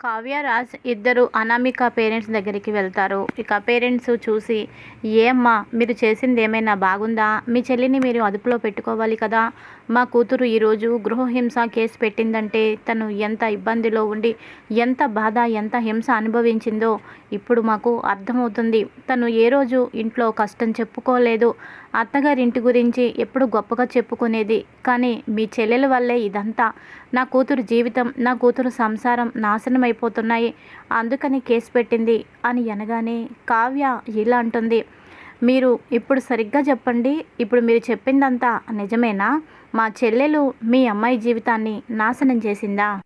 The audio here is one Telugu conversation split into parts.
కావ్య రాజ్ ఇద్దరు అనామిక పేరెంట్స్ దగ్గరికి వెళ్తారు. ఇక పేరెంట్స్ చూసి ఏమ్మా మీరు చేసింది ఏమైనా బాగుందా? మీ చెల్లిని మీరు అదుపులో పెట్టుకోవాలి కదా? మా కూతురు ఈరోజు గృహహింస కేసు పెట్టిందంటే తను ఎంత ఇబ్బందిలో ఉండి ఎంత బాధ ఎంత హింస అనుభవించిందో ఇప్పుడు మాకు అర్థమవుతుంది. తను ఏ రోజు ఇంట్లో కష్టం చెప్పుకోలేదు. అత్తగారింటి గురించి ఎప్పుడు గొప్పగా చెప్పుకునేది. కానీ మీ చెల్లెల వల్లే ఇదంతా. నా కూతురు జీవితం నా కూతురు సంసారం నాశనం అయిపోతున్నాయి అందుకని కేసు పెట్టింది అని అనగానే కావ్య ఇలా అంటుంది. మీరు ఇప్పుడు సరిగ్గా చెప్పండి ఇప్పుడు మీరు చెప్పిందంతా నిజమేనా? మా చెల్లెలు మీ అమ్మాయి జీవితాన్ని నాశనం చేసిందా?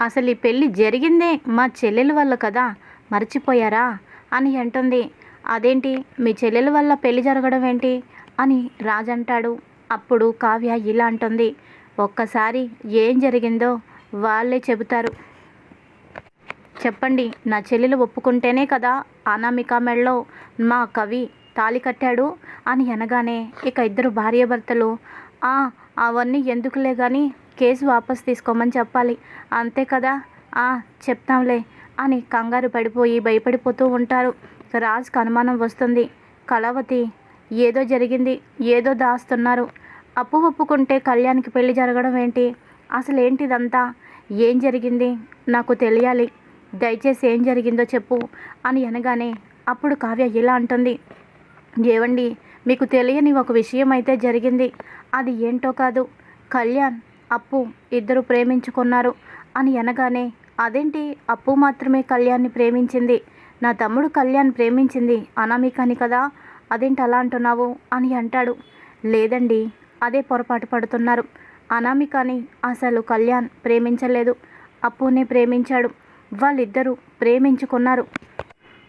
అసలు ఈ పెళ్ళి జరిగిందే మా చెల్లెల వల్ల కదా? మర్చిపోయారా? అని అంటుంది. అదేంటి? మీ చెల్లెల వల్ల పెళ్ళి జరగడం ఏంటి? అని రాజంటాడు అప్పుడు కావ్య ఇలా అంటుంది. ఒక్కసారి ఏం జరిగిందో వాళ్ళే చెబుతారు. చెప్పండి నా చెల్లెలు ఒప్పుకుంటేనే కదా అనామిక మెళ్ళలో మా కవి తాళి కట్టాడు. అని అనగానే ఇక ఇద్దరు భార్యాభర్తలు "ఆ, అవన్నీ ఎందుకులే కానీ కేసు వాపస్ తీసుకోమని చెప్పాలి. అంతే కదా? "ఆ, చెప్తాంలే అని కంగారు పడిపోయి భయపడిపోతూ ఉంటారు. రాజుకు అనుమానం వస్తుంది. కళావతి ఏదో జరిగింది ఏదో దాస్తున్నారు. అప్పు ఒప్పుకుంటే కళ్యాణ్కి పెళ్ళి జరగడం ఏంటి? అసలు ఏంటిదంతా? ఏం జరిగింది? నాకు తెలియాలి. దయచేసి ఏం జరిగిందో చెప్పు అని అనగానే అప్పుడు కావ్య ఇలా అంటుంది. ఏవండి మీకు తెలియని ఒక విషయం అయితే జరిగింది. అది ఏంటో కాదు. కళ్యాణ్ అప్పు ఇద్దరు ప్రేమించుకున్నారు అని అనగానే అదేంటి? అప్పు మాత్రమే కళ్యాణ్ని ప్రేమించింది. నా తమ్ముడు కళ్యాణ్ ప్రేమించింది అనామికని కదా? అదేంటి అలా అంటున్నావు? అని అంటాడు. లేదండి అదే పొరపాటు పడుతున్నారు. అనామికని అసలు కళ్యాణ్ ప్రేమించలేదు. అప్పునే ప్రేమించాడు. వాళ్ళిద్దరూ ప్రేమించుకున్నారు.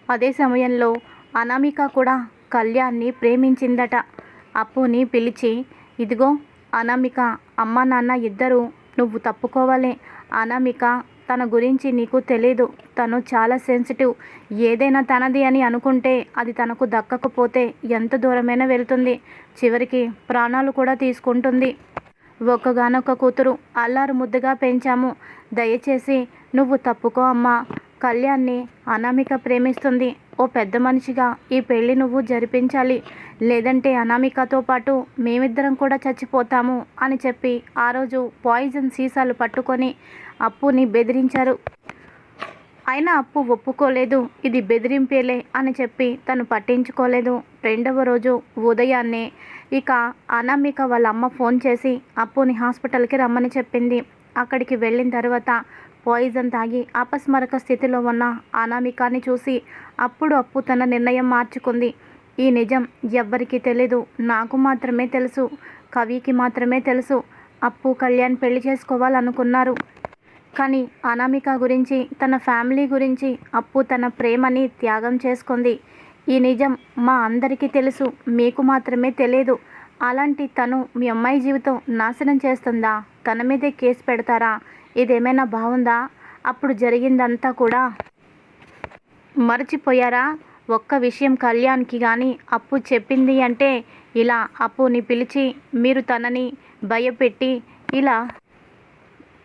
అదే సమయంలో అనామిక కూడా కళ్యాణ్ని ప్రేమించిందట. అప్పుని పిలిచి ఇదిగో అనామిక అమ్మ నాన్న ఇద్దరు నువ్వు తప్పుకోవాలి. అనామిక తన గురించి నీకు తెలీదు. తను చాలా సెన్సిటివ్. ఏదైనా తనది అని అనుకుంటే అది తనకు దక్కకపోతే ఎంత దూరమైనా వెళ్తుంది. చివరికి ప్రాణాలు కూడా తీసుకుంటుంది. ఒక్కగానొక్క కూతురు అల్లారు ముద్దుగా పెంచాము. దయచేసి నువ్వు తప్పుకో అమ్మా. కళ్యాణ్ని అనామిక ప్రేమిస్తుంది. ఓ పెద్ద మనిషిగా ఈ పెళ్ళి నువ్వు జరిపించాలి. లేదంటే అనామికతో పాటు మేమిద్దరం కూడా చచ్చిపోతాము అని చెప్పి ఆ రోజు పాయిజన్ సీసాలు పట్టుకొని అప్పుని బెదిరించారు. అయినా అప్పు ఒప్పుకోలేదు. ఇది బెదిరింపేలే అని చెప్పి తను పట్టించుకోలేదు. రెండవ రోజు ఉదయాన్నే ఇక అనామిక వాళ్ళ అమ్మ ఫోన్ చేసి అప్పుని హాస్పిటల్కి రమ్మని చెప్పింది. అక్కడికి వెళ్ళిన తర్వాత పాయిజన్ తాగి అపస్మరక స్థితిలో ఉన్న అనామికాని చూసి అప్పుడు అప్పు తన నిర్ణయం మార్చుకుంది. ఈ నిజం ఎవ్వరికీ తెలీదు. నాకు మాత్రమే తెలుసు. కవికి మాత్రమే తెలుసు. అప్పు కళ్యాణ్ పెళ్ళి చేసుకోవాలనుకున్నారు. కానీ అనామిక గురించి తన ఫ్యామిలీ గురించి అప్పు తన ప్రేమని త్యాగం చేసుకుంది. ఈ నిజం మా అందరికీ తెలుసు. మీకు మాత్రమే తెలియదు అలాంటి తను మీ అమ్మాయి జీవితం నాశనం చేస్తుందా? తన మీదే కేసు పెడతారా? ఇదేమైనా బాగుందా? అప్పుడు జరిగిందంతా కూడా. మర్చిపోయారా? ఒక్క విషయం కళ్యాణ్కి కానీ అప్పు చెప్పింది అంటే ఇలా అప్పుని పిలిచి మీరు తనని భయపెట్టి ఇలా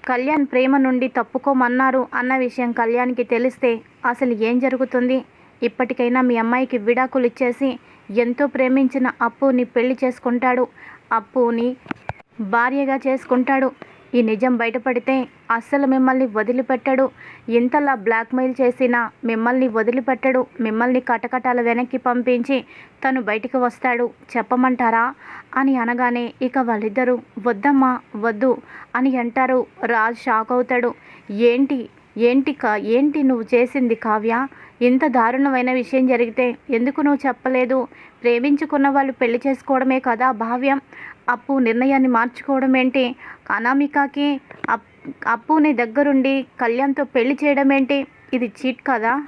కళ్యాణ్ ప్రేమ నుండి తప్పుకోమన్నారు అన్న విషయం కళ్యాణ్కి తెలిస్తే అసలు ఏం జరుగుతుంది? ఇప్పటికైనా మీ అమ్మాయికి విడాకులు ఇచ్చేసి ఎంతో ప్రేమించిన అప్పుని పెళ్ళి చేసుకుంటాడు. అప్పుని భార్యగా చేసుకుంటాడు. ఈ నిజం బయటపడితే అస్సలు మిమ్మల్ని వదిలిపెట్టడు. ఇంతలా బ్లాక్మెయిల్ చేసినా మిమ్మల్ని వదిలిపెట్టడు. మిమ్మల్ని కటకటాల వెనక్కి పంపించి తను బయటికి వస్తాడు. చెప్పమంటారా? అని అనగానే ఇక వాళ్ళిద్దరూ వద్దమ్మా వద్దు అని అంటారు. రాజ్ షాక్ అవుతాడు. ఏంటి? ఏంటి కా? ఏంటి నువ్వు చేసింది కావ్య? ఇంత దారుణమైన విషయం జరిగితే ఎందుకు నువ్వు చెప్పలేదు? ప్రేమించుకున్న వాళ్ళు పెళ్ళి చేసుకోవడమే కదా భావ్యం. అప్పు నిర్ణయాన్ని మార్చుకోవడం ఏంటి అనామికకి అప్ అప్పుని దగ్గరుండి కళ్యాణ్తో పెళ్ళి చేయడం ఏంటి ఇది చీట్ కదా?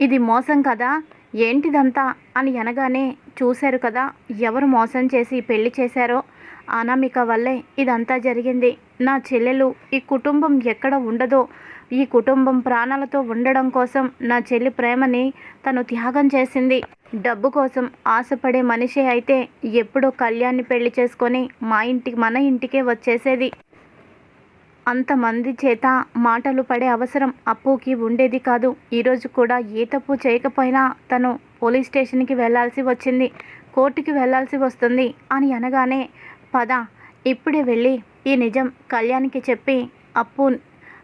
ఇది మోసం కదా? ఏంటిదంతా? అని అనగానే చూశారు కదా ఎవరు మోసం చేసి పెళ్ళి చేశారో? అనామిక వల్లే ఇదంతా జరిగింది. నా చెల్లెలు ఈ కుటుంబం ఎక్కడ ఉండదో ఈ కుటుంబం ప్రాణాలతో ఉండడం కోసం నా చెల్లి ప్రేమని తను త్యాగం చేసింది. డబ్బు కోసం ఆశపడే మనిషి అయితే ఎప్పుడో కళ్యాణ్ని పెళ్ళి చేసుకొని మా ఇంటికి మన ఇంటికే వచ్చేసేది. అంతమంది చేత మాటలు పడే అవసరం అప్పుకి ఉండేది కాదు. ఈరోజు కూడా ఏ తప్పు చేయకపోయినా తను పోలీస్ స్టేషన్కి వెళ్ళాల్సి వచ్చింది. కోర్టుకి వెళ్ళాల్సి వస్తుంది అని అనగానే పద ఇప్పుడే వెళ్ళి ఈ నిజం కళ్యాణ్కి చెప్పి అప్పు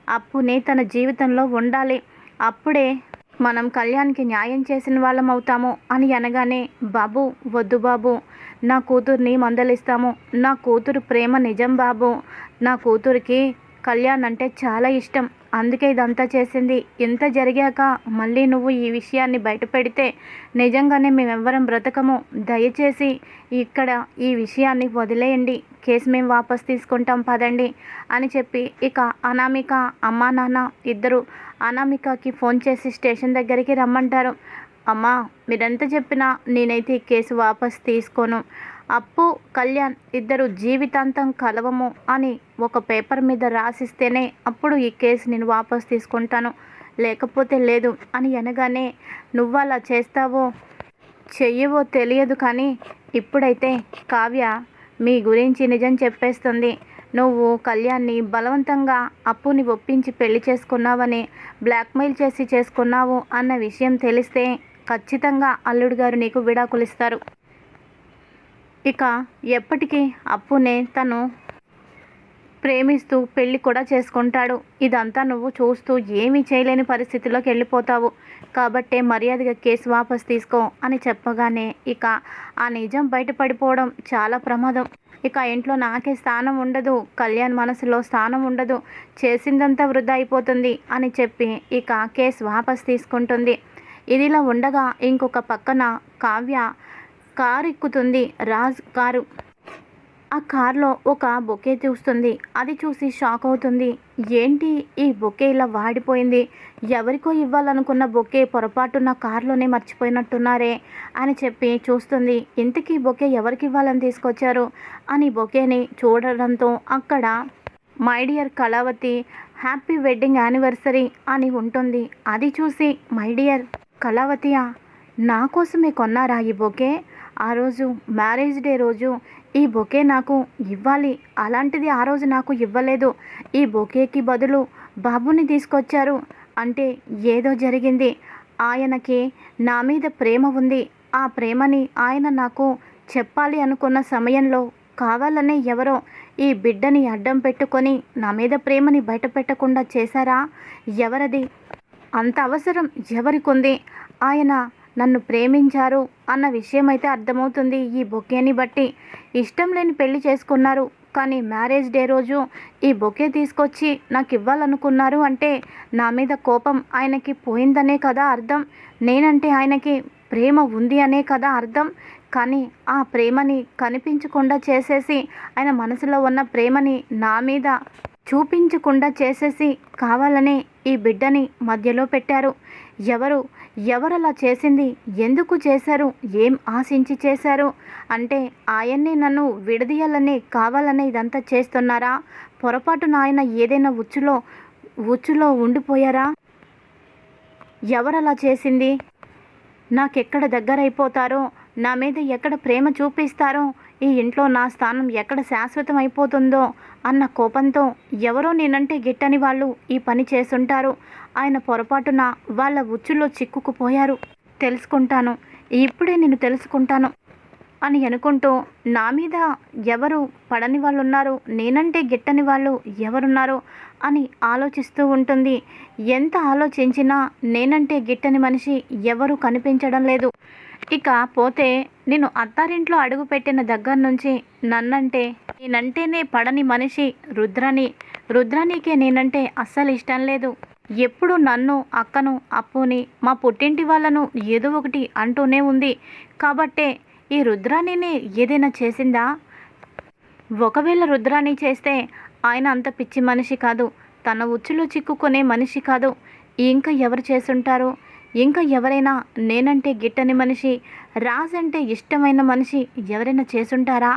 అప్పుని తన జీవితంలో ఉండాలి. అప్పుడే మనం కళ్యాణ్కి న్యాయం చేసిన వాళ్ళం అవుతాము అని అనగానే బాబు వద్దు బాబు నా కూతుర్ని మందలిస్తాము. నా కూతురు ప్రేమ నిజం బాబు. నా కూతురికి కళ్యాణ్ అంటే చాలా ఇష్టం. అందుకే ఇదంతా చేసింది. ఇంత జరిగాక మళ్ళీ నువ్వు ఈ విషయాన్ని బయటపెడితే నిజంగానే మేమెవ్వరం బ్రతకము. దయచేసి ఇక్కడ ఈ విషయాన్ని వదిలేయండి. కేసు మేము వాపస్ తీసుకుంటాం పదండి అని చెప్పి ఇక అనామిక అమ్మా నాన్న ఇద్దరు అనామికకి ఫోన్ చేసి స్టేషన్ దగ్గరికి రమ్మంటారు. అమ్మా మీరెంత చెప్పినా నేనైతే ఈ కేసు వాపస్ తీసుకోను. అప్పు కళ్యాణ్ ఇద్దరు జీవితాంతం కలవము అని ఒక పేపర్ మీద రాసిస్తేనే అప్పుడు ఈ కేసు నేను వాపస్ తీసుకుంటాను. లేకపోతే లేదు అని అనగానే నువ్వు అలా చేస్తావో చెయ్యవో తెలియదు కానీ ఇప్పుడైతే కావ్య మీ గురించి నిజం చెప్పేస్తుంది. నువ్వు కళ్యాణ్ని బలవంతంగా అప్పుని ఒప్పించి పెళ్ళి చేసుకున్నావని బ్లాక్మెయిల్ చేసి చేసుకున్నావు అన్న విషయం తెలిస్తే ఖచ్చితంగా అల్లుడు గారు నీకు విడాకులిస్తారు. ఇక ఎప్పటికీ అప్పునే తను ప్రేమిస్తూ పెళ్ళి కూడా చేసుకుంటాడు. ఇదంతా నువ్వు చూస్తూ ఏమీ చేయలేని పరిస్థితిలోకి వెళ్ళిపోతావు. కాబట్టే మర్యాదగా కేసు వాపస్ తీసుకో అని చెప్పగానే ఇక ఆ నిజం బయటపడిపోవడం చాలా ప్రమాదం. ఇక ఇంట్లో నాకే స్థానం ఉండదు కళ్యాణ్ మనసులో స్థానం ఉండదు చేసిందంతా వృధా అయిపోతుంది అని చెప్పి ఇక కేసు వాపస్ తీసుకుంటుంది. ఇదిలా ఉండగా ఇంకొక పక్కన కావ్య కారు ఎక్కుతుంది రాజ్ కారు ఆ కార్లో ఒక బొకే చూస్తుంది. అది చూసి షాక్ అవుతుంది. ఏంటి? ఈ బొకే ఇలా వాడిపోయింది. ఎవరికో ఇవ్వాలనుకున్న బొకే పొరపాటు నా కార్లోనే మర్చిపోయినట్టున్నారే అని చెప్పి చూస్తుంది. ఇంతకీ బొకే ఎవరికి ఇవ్వాలని తీసుకొచ్చారు? అని బొకేని చూడడంతో అక్కడ my dear Kalavathi happy wedding anniversary అని ఉంటుంది. అది చూసి మై డియర్ కళావతియా నా కోసమే కొన్నారా ఈ బొకే? ఆ రోజు మ్యారేజ్ డే రోజు ఈ బొకే నాకు ఇవ్వాలి. అలాంటిది ఆ రోజు నాకు ఇవ్వలేదు. ఈ బొకేకి బదులు బాబుని తీసుకొచ్చారు. అంటే ఏదో జరిగింది. ఆయనకి నా మీద ప్రేమ ఉంది. ఆ ప్రేమని ఆయన నాకు చెప్పాలి అనుకున్న సమయంలో కావాలనే ఎవరో ఈ బిడ్డని అడ్డం పెట్టుకొని నా మీద ప్రేమని బయట పెట్టకుండా చేశారా? ఎవరది? అంత అవసరం ఎవరికుంది? ఆయన నన్ను ప్రేమించారు అన్న విషయం అయితే అర్థమవుతుంది ఈ బొకేని బట్టి. ఇష్టం లేని పెళ్ళి చేసుకున్నారు. కానీ మ్యారేజ్ డే రోజు ఈ బొకే తీసుకొచ్చి నాకు ఇవ్వాలనుకున్నారు అంటే నా మీద కోపం ఆయనకి పోయిందనే కదా అర్థం. నేనంటే ఆయనకి ప్రేమ ఉంది అనే కదా అర్థం. కానీ ఆ ప్రేమని కనిపించకుండా చేసేసి ఆయన మనసులో ఉన్న ప్రేమని నా మీద చూపించకుండా చేసేసి కావాలనే ఈ బిడ్డని మధ్యలో పెట్టారు. ఎవరు? ఎవరలా చేసింది? ఎందుకు చేశారు? ఏం ఆశించి చేశారు? అంటే ఆయన్ని నన్ను విడదీయాలని కావాలనే ఇదంతా చేస్తున్నారా? పొరపాటున ఆయన ఏదైనా ఉచ్చులో ఉచ్చులో ఉండిపోయారా? ఎవరలా చేసింది? నాకెక్కడ దగ్గరైపోతారో? నా మీద ఎక్కడ ప్రేమ చూపిస్తారో? ఈ ఇంట్లో నా స్థానం ఎక్కడ శాశ్వతం అయిపోతుందో అన్న కోపంతో ఎవరో నేనంటే గిట్టని వాళ్ళు ఈ పని చేసుంటారు ఆయన పొరపాటున వాళ్ళ ఉచ్చులో చిక్కుకుపోయారు. తెలుసుకుంటాను. ఇప్పుడే నేను తెలుసుకుంటాను అని అనుకుంటూ నా మీద ఎవరు పడని వాళ్ళు ఉన్నారు నేనంటే గిట్టని వాళ్ళు ఎవరున్నారు అని ఆలోచిస్తూ ఉంటుంది. ఎంత ఆలోచించినా నేనంటే గిట్టని మనిషి ఎవరు కనిపించడం లేదు. ఇక పోతే నేను అత్తారింట్లో అడుగుపెట్టిన దగ్గర నుంచి నన్నంటే నేనంటేనే పడని మనిషి రుద్రని. రుద్రనికే నేనంటే అస్సలు ఇష్టం లేదు. ఎప్పుడు నన్ను అక్కను అప్పుని మా పుట్టింటి వాళ్ళను ఏదో ఒకటి అంటూనే ఉంది. కాబట్టే ఈ రుద్రాణిని ఏదైనా చేసిందా? ఒకవేళ రుద్రాణి చేస్తే ఆయన అంత పిచ్చి మనిషి కాదు. తన ఉచ్చులో చిక్కుకునే మనిషి కాదు. ఇంకా ఎవరు చేసుంటారు ఇంకా ఎవరైనా నేనంటే గిట్టని మనిషి రాజంటే అంటే ఇష్టమైన మనిషి ఎవరైనా చేసుంటారా?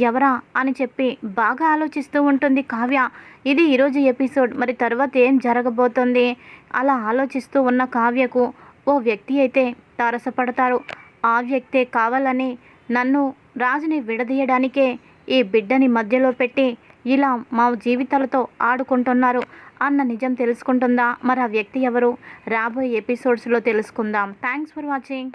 ఎవరా? అని చెప్పి బాగా ఆలోచిస్తూ ఉంటుంది కావ్య. ఇది ఈరోజు ఎపిసోడ్. మరి తర్వాత ఏం జరగబోతుంది? అలా ఆలోచిస్తూ ఉన్న కావ్యకు ఓ వ్యక్తి అయితే తారసపడతారు. ఆ వ్యక్తే కావాలని నన్ను రాజుని విడదీయడానికే ఈ బిడ్డని మధ్యలో పెట్టి ఇలా మా జీవితాలతో ఆడుకుంటున్నారు. అన్న నిజం తెలుసుకుంటుందా? మరి ఆ వ్యక్తి ఎవరు? రాబోయే ఎపిసోడ్స్లో తెలుసుకుందాం. Thanks for watching